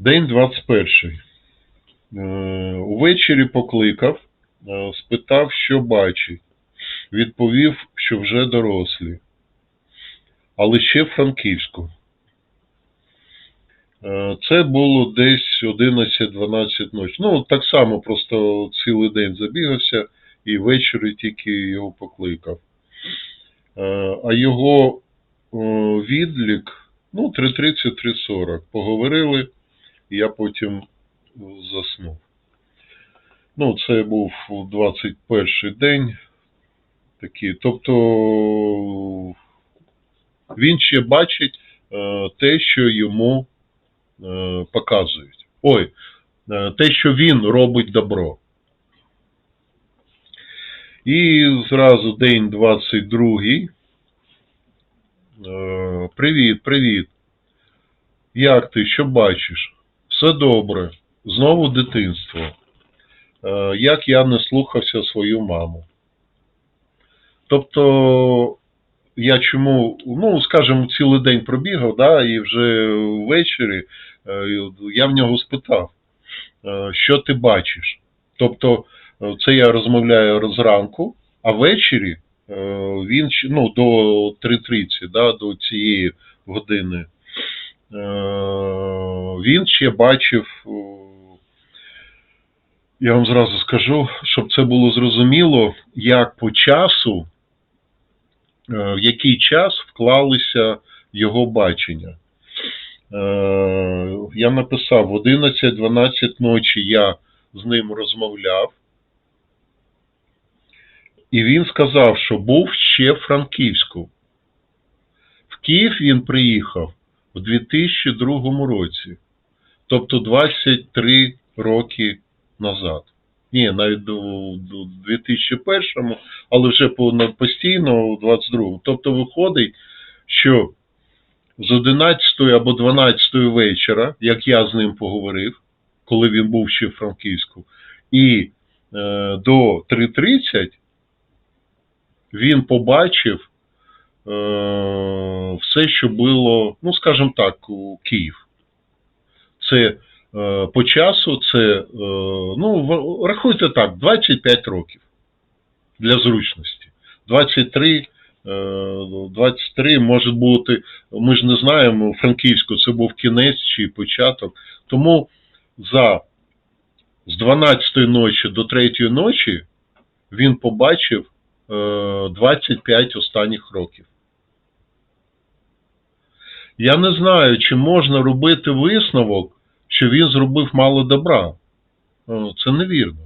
День 21. Е, Увечері покликав, е, спитав, що бачить. Відповів, що вже дорослі, але ще в Франківську. Е, Це було десь 11-12 ночі. Ну, так само просто цілий день забігався і ввечері тільки його покликав. А його відлік, ну, 3.30-3.40. Поговорили, я потім заснув. Ну, це був 21 день. Такий. Тобто він ще бачить е, те, що йому е, показують. Ой, е, те, що він робить добро. І зразу день 22. Е, Привіт, привіт. Як ти? Що бачиш? Все добре. Знову дитинство. Е, Як я не слухався свою маму. Тобто, я чому, ну, скажімо, цілий день пробігав, да, і вже ввечері е, я в нього спитав, е, що ти бачиш. Тобто, це я розмовляю зранку, а ввечері він ну, до 3.30, да, до цієї години. Е, Він ще бачив, е, я вам зразу скажу, щоб це було зрозуміло, як по часу, е, в який час вклалися його бачення. Я написав в 11-12 ночі я з ним розмовляв, і він сказав, що був ще в Франківську. В Київ він приїхав в 2002 році, тобто 23 роки назад. Ні, навіть до 2001, але вже постійно у 22. Тобто виходить, що з 11 або 12 вечора, як я з ним поговорив, коли він був ще в Франківську, і е, до 3.30 він побачив все, що було, ну, скажімо так, у Київ. Це е, по часу, це, е, ну, рахуйте так, 25 років для зручності. 23, е, 23 може бути, ми ж не знаємо, Франківську це був кінець чи початок. Тому за з 12 ночі до 3 ночі він побачив е, 25 останніх років. Я не знаю, чи можна робити висновок, що він зробив мало добра. Е, Це невірно.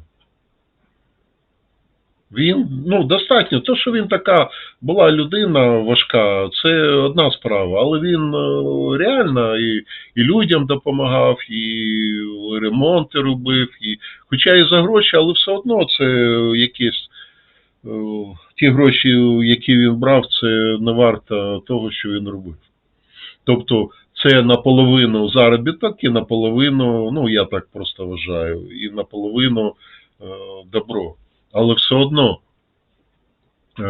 Він, ну, достатньо. То, що він така була людина важка, це одна справа, але він е, реально і, і людям допомагав, і ремонти робив, і, хоча і за гроші, але все одно це якісь е, ті гроші, які він брав, це не варто того, що він робив. Тобто це наполовину заробіток і наполовину, ну я так просто вважаю, і наполовину е, добро. Але все одно, е,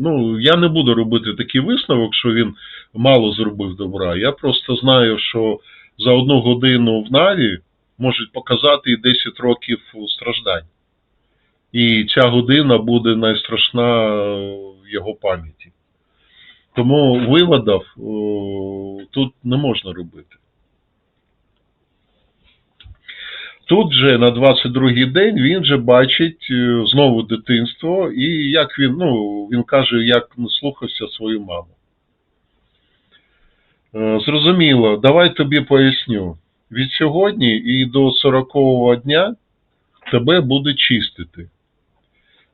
ну, я не буду робити такий висновок, що він мало зробив добра. Я просто знаю, що за одну годину в Наві можуть показати і 10 років страждань. І ця година буде найстрашна в його пам'яті. Тому виводів о, тут не можна робити. Тут же на 22-й день він же бачить е, знову дитинство, і як він, ну, він каже, як не слухався свою маму. Е, Зрозуміло, давай тобі поясню. Від сьогодні і до 40-го дня тебе буде чистити,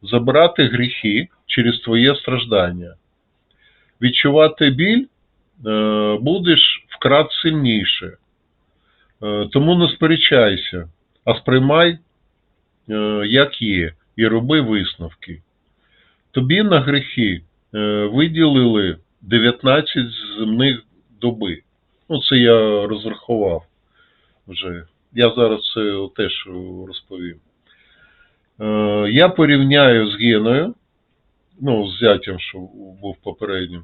забирати гріхи через твоє страждання. Відчувати біль е, будеш вкрат сильніше. Е, Тому не сперечайся, а сприймай, е, як є, і роби висновки. Тобі на гріхи е, виділили 19 земних доби. Ну, це я розрахував вже. Я зараз це теж розповім. Я порівняю з Геною, ну, з зятям, що був попереднім,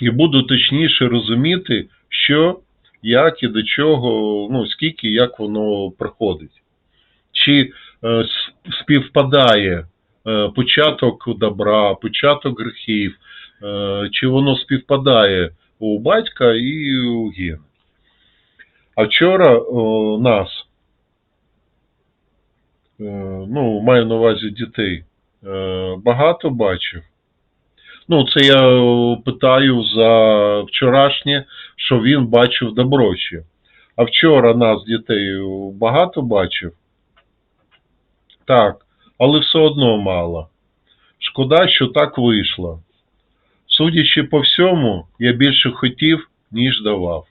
і буду точніше розуміти, що як і до чого, ну, скільки, як воно приходить. Чи е, співпадає е, початок добра, початок гріхів, е, чи воно співпадає у батька і у Гени. А вчора о, нас, е, ну, маю на увазі дітей, багато бачив. Ну, це я е, питаю за вчорашнє, що він бачив добро ще. А вчора нас, дітей, багато бачив? Так, але все одно мало. Шкода, що так вийшло. Судячи по всьому, я більше хотів, ніж давав.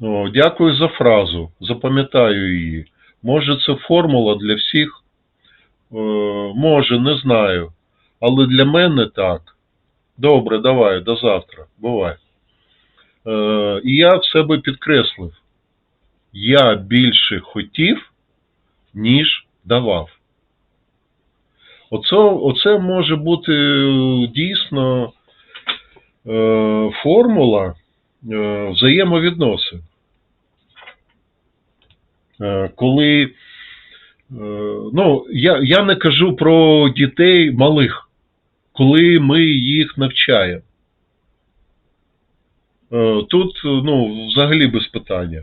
О, дякую за фразу. Запам'ятаю її. Може, це формула для всіх? Е, може, не знаю. Але для мене так. Добре, давай, до завтра. Бувай. Е, і я в себе підкреслив. Я більше хотів, ніж давав. Оце, оце може бути е, дійсно е, формула е, взаємовідносин. Е, коли, ну, я, я не кажу про дітей малих, коли ми їх навчаємо. Е, Тут, ну, взагалі без питання.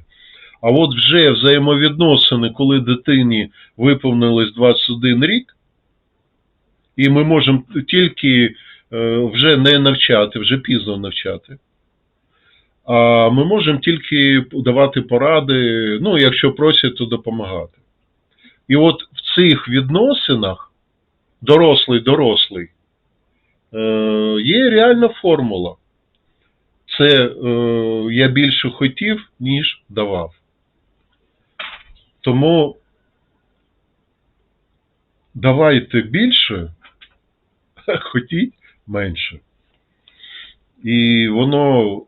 А от вже взаємовідносини, коли дитині виповнилось 21 рік, і ми можемо тільки е, вже не навчати, вже пізно навчати. А ми можемо тільки давати поради, ну, якщо просять, то допомагати. І от в цих відносинах, дорослий-дорослий, е, є реальна формула. Це е, я більше хотів, ніж давав. Тому давайте більше, а хотіть менше. І воно,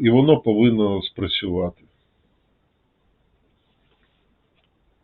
і воно повинно спрацювати.